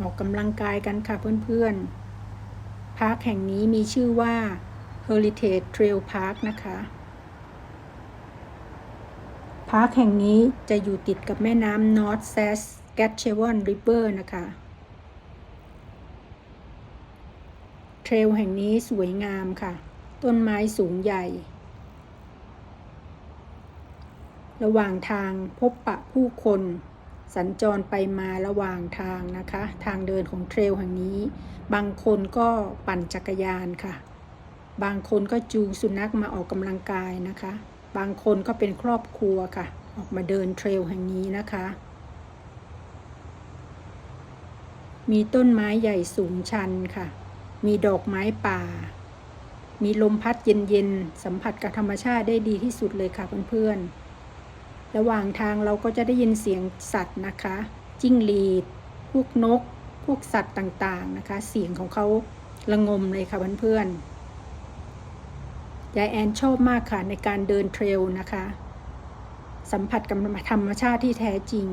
ออกกำลังกายกันค่ะเพื่อนๆ พาร์คแห่งนี้มีชื่อว่า Heritage Trail Park นะคะ พาร์คแห่งนี้จะอยู่ติดกับแม่น้ำ North Saskatchewan River นะคะ เทรลแห่งนี้สวยงามค่ะ ต้นไม้สูงใหญ่ ระหว่างทางพบปะผู้คน สัญจรไปมาระหว่างทางนะคะ ทางเดินของเทรลแห่งนี้ บางคนก็ปั่นจักรยานค่ะ บางคนก็จูงสุนัขมาออกกำลังกายนะคะ บางคนก็เป็นครอบครัวค่ะ ออกมาเดินเทรลแห่งนี้นะคะ มีต้นไม้ใหญ่สูงชันค่ะ มีดอกไม้ป่า มีลมพัดเย็นๆ สัมผัสกับธรรมชาติได้ดีที่สุดเลยค่ะเพื่อนๆ ระหว่างทางเราก็จะได้ยินเสียงสัตว์นะคะ จิ้งหรีด พวกนก พวกสัตว์ต่างๆนะคะ เสียงของเขาระงมเลยค่ะเพื่อนๆยายแอนชอบมากค่ะในการเดินเทรลนะคะ สัมผัสกับธรรมชาติที่แท้จริง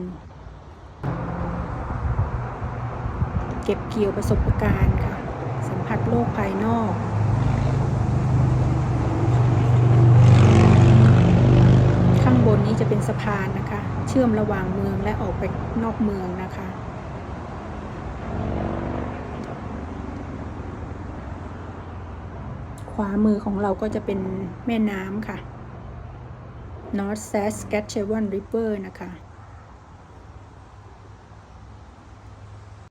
เก็บเกี่ยวประสบการณ์ค่ะ สัมผัสโลกภายนอก ข้างบนนี้จะเป็น สะพานนะคะ เชื่อมระหว่างเมืองและออกไปนอกเมืองนะคะ ขวามือของเราก็จะเป็นแม่น้ำค่ะ North Saskatchewan River นะคะ